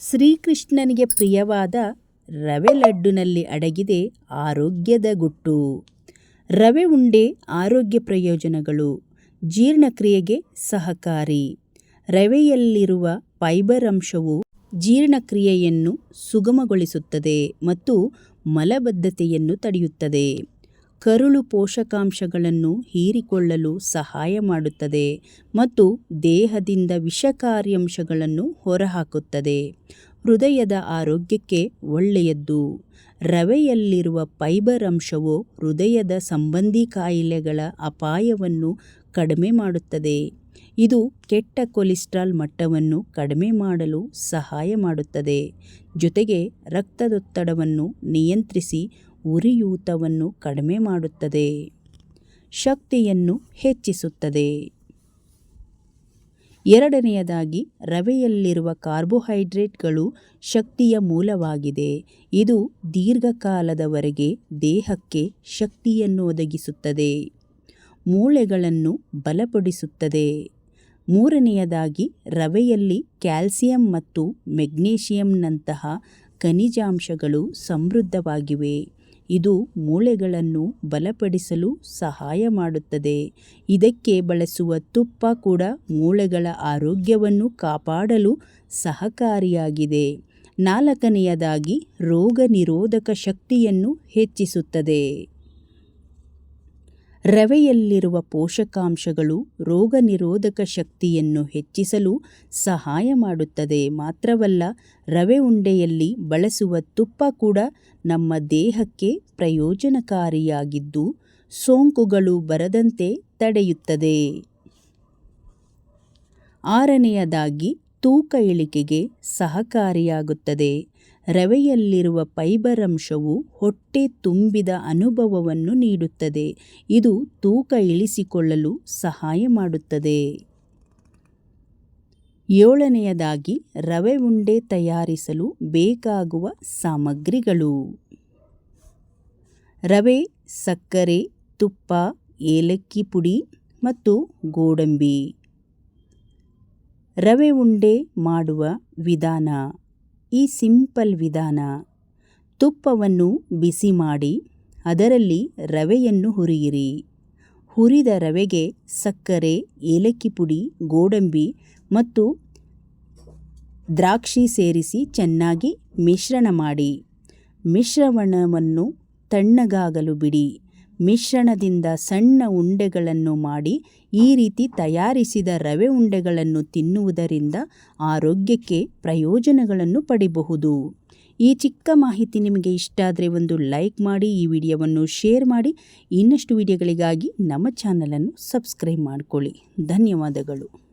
ಶ್ರೀಕೃಷ್ಣನಿಗೆ ಪ್ರಿಯವಾದ ರವೆ ಲಡ್ಡುನಲ್ಲಿ ಅಡಗಿದೆ ಆರೋಗ್ಯದ ಗುಟ್ಟು. ರವೆ ಉಂಡೆ ಆರೋಗ್ಯ ಪ್ರಯೋಜನಗಳು. ಜೀರ್ಣಕ್ರಿಯೆಗೆ ಸಹಕಾರಿ. ರವೆಯಲ್ಲಿರುವ ಫೈಬರ್ ಅಂಶವು ಜೀರ್ಣಕ್ರಿಯೆಯನ್ನು ಸುಗಮಗೊಳಿಸುತ್ತದೆ ಮತ್ತು ಮಲಬದ್ಧತೆಯನ್ನು ತಡೆಯುತ್ತದೆ. ಕರುಳು ಪೋಷಕಾಂಶಗಳನ್ನು ಹೀರಿಕೊಳ್ಳಲು ಸಹಾಯ ಮಾಡುತ್ತದೆ ಮತ್ತು ದೇಹದಿಂದ ವಿಷಕಾರಿ ಅಂಶಗಳನ್ನು ಹೊರಹಾಕುತ್ತದೆ. ಹೃದಯದ ಆರೋಗ್ಯಕ್ಕೆ ಒಳ್ಳೆಯದ್ದು. ರವೆಯಲ್ಲಿರುವ ಫೈಬರ್ ಅಂಶವು ಹೃದಯದ ಸಂಬಂಧಿ ಕಾಯಿಲೆಗಳ ಅಪಾಯವನ್ನು ಕಡಿಮೆ ಮಾಡುತ್ತದೆ. ಇದು ಕೆಟ್ಟ ಕೊಲೆಸ್ಟ್ರಾಲ್ ಮಟ್ಟವನ್ನು ಕಡಿಮೆ ಮಾಡಲು ಸಹಾಯ ಮಾಡುತ್ತದೆ. ಜೊತೆಗೆ ರಕ್ತದೊತ್ತಡವನ್ನು ನಿಯಂತ್ರಿಸಿ ಉರಿಯೂತವನ್ನು ಕಡಿಮೆ ಮಾಡುತ್ತದೆ. ಶಕ್ತಿಯನ್ನು ಹೆಚ್ಚಿಸುತ್ತದೆ. ಎರಡನೆಯದಾಗಿ, ರವೆಯಲ್ಲಿರುವ ಕಾರ್ಬೋಹೈಡ್ರೇಟ್ಗಳು ಶಕ್ತಿಯ ಮೂಲವಾಗಿದೆ. ಇದು ದೀರ್ಘಕಾಲದವರೆಗೆ ದೇಹಕ್ಕೆ ಶಕ್ತಿಯನ್ನು ಒದಗಿಸುತ್ತದೆ ಮೂಳೆಗಳನ್ನು ಬಲಪಡಿಸುತ್ತದೆ. ಮೂರನೆಯದಾಗಿ, ರವೆಯಲ್ಲಿ ಕ್ಯಾಲ್ಸಿಯಂ ಮತ್ತು ಮೆಗ್ನೀಷಿಯಂನಂತಹ ಖನಿಜಾಂಶಗಳು ಸಮೃದ್ಧವಾಗಿವೆ. ಇದು ಮೂಳೆಗಳನ್ನು ಬಲಪಡಿಸಲು ಸಹಾಯ ಮಾಡುತ್ತದೆ. ಇದಕ್ಕೆ ಬಳಸುವ ತುಪ್ಪ ಕೂಡ ಮೂಳೆಗಳ ಆರೋಗ್ಯವನ್ನು ಕಾಪಾಡಲು ಸಹಕಾರಿಯಾಗಿದೆ. ನಾಲ್ಕನೆಯದಾಗಿ ರೋಗ ನಿರೋಧಕ ಶಕ್ತಿಯನ್ನು ಹೆಚ್ಚಿಸುತ್ತದೆ. ರವೆಯಲ್ಲಿರುವ ಪೋಷಕಾಂಶಗಳು ರೋಗ ನಿರೋಧಕ ಶಕ್ತಿಯನ್ನು ಹೆಚ್ಚಿಸಲು ಸಹಾಯ ಮಾಡುತ್ತದೆ. ಮಾತ್ರವಲ್ಲ, ರವೆ ಉಂಡೆಯಲ್ಲಿ ಬಳಸುವ ತುಪ್ಪ ಕೂಡ ನಮ್ಮ ದೇಹಕ್ಕೆ ಪ್ರಯೋಜನಕಾರಿಯಾಗಿದ್ದು, ಸೋಂಕುಗಳು ಬರದಂತೆ ತಡೆಯುತ್ತದೆ. ಆರನೆಯದಾಗಿ ತೂಕ ಇಳಿಕೆಗೆ ಸಹಕಾರಿಯಾಗುತ್ತದೆ. ರವೆಯಲ್ಲಿರುವ ಫೈಬರ್ ಅಂಶವು ಹೊಟ್ಟೆ ತುಂಬಿದ ಅನುಭವವನ್ನು ನೀಡುತ್ತದೆ. ಇದು ತೂಕ ಇಳಿಸಿಕೊಳ್ಳಲು ಸಹಾಯ ಮಾಡುತ್ತದೆ. ಏಳನೆಯದಾಗಿ, ರವೆ ಉಂಡೆ ತಯಾರಿಸಲು ಬೇಕಾಗುವ ಸಾಮಗ್ರಿಗಳು. ರವೆ, ಸಕ್ಕರೆ, ತುಪ್ಪ, ಏಲಕ್ಕಿ ಪುಡಿ ಮತ್ತು ಗೋಡಂಬಿ. ರವೆ ಉಂಡೆ ಮಾಡುವ ವಿಧಾನ. ಈ ಸಿಂಪಲ್ ವಿಧಾನ. ತುಪ್ಪವನ್ನು ಬಿಸಿ ಮಾಡಿ ಅದರಲ್ಲಿ ರವೆಯನ್ನು ಹುರಿಯಿರಿ. ಹುರಿದ ರವೆಗೆ ಸಕ್ಕರೆ, ಏಲಕ್ಕಿ ಪುಡಿ, ಗೋಡಂಬಿ ಮತ್ತು ದ್ರಾಕ್ಷಿ ಸೇರಿಸಿ ಚೆನ್ನಾಗಿ ಮಿಶ್ರಣ ಮಾಡಿ. ಮಿಶ್ರಣವನ್ನು ತಣ್ಣಗಾಗಲು ಬಿಡಿ. ಮಿಶ್ರಣದಿಂದ ಸಣ್ಣ ಉಂಡೆಗಳನ್ನು ಮಾಡಿ ಈ ರೀತಿ ತಯಾರಿಸಿದ ರವೆ ಉಂಡೆಗಳನ್ನು ತಿನ್ನುವುದರಿಂದ ಆರೋಗ್ಯಕ್ಕೆ ಪ್ರಯೋಜನಗಳನ್ನು ಪಡಿಬಹುದು. ಈ ಚಿಕ್ಕ ಮಾಹಿತಿ ನಿಮಗೆ ಇಷ್ಟ ಆದರೆ ಒಂದು ಲೈಕ್ ಮಾಡಿ, ಈ ವಿಡಿಯೋವನ್ನು ಶೇರ್ ಮಾಡಿ. ಇನ್ನಷ್ಟು ವಿಡಿಯೋಗಳಿಗಾಗಿ ನಮ್ಮ ಚಾನಲನ್ನು ಸಬ್ಸ್ಕ್ರೈಬ್ ಮಾಡಿಕೊಳ್ಳಿ. ಧನ್ಯವಾದಗಳು.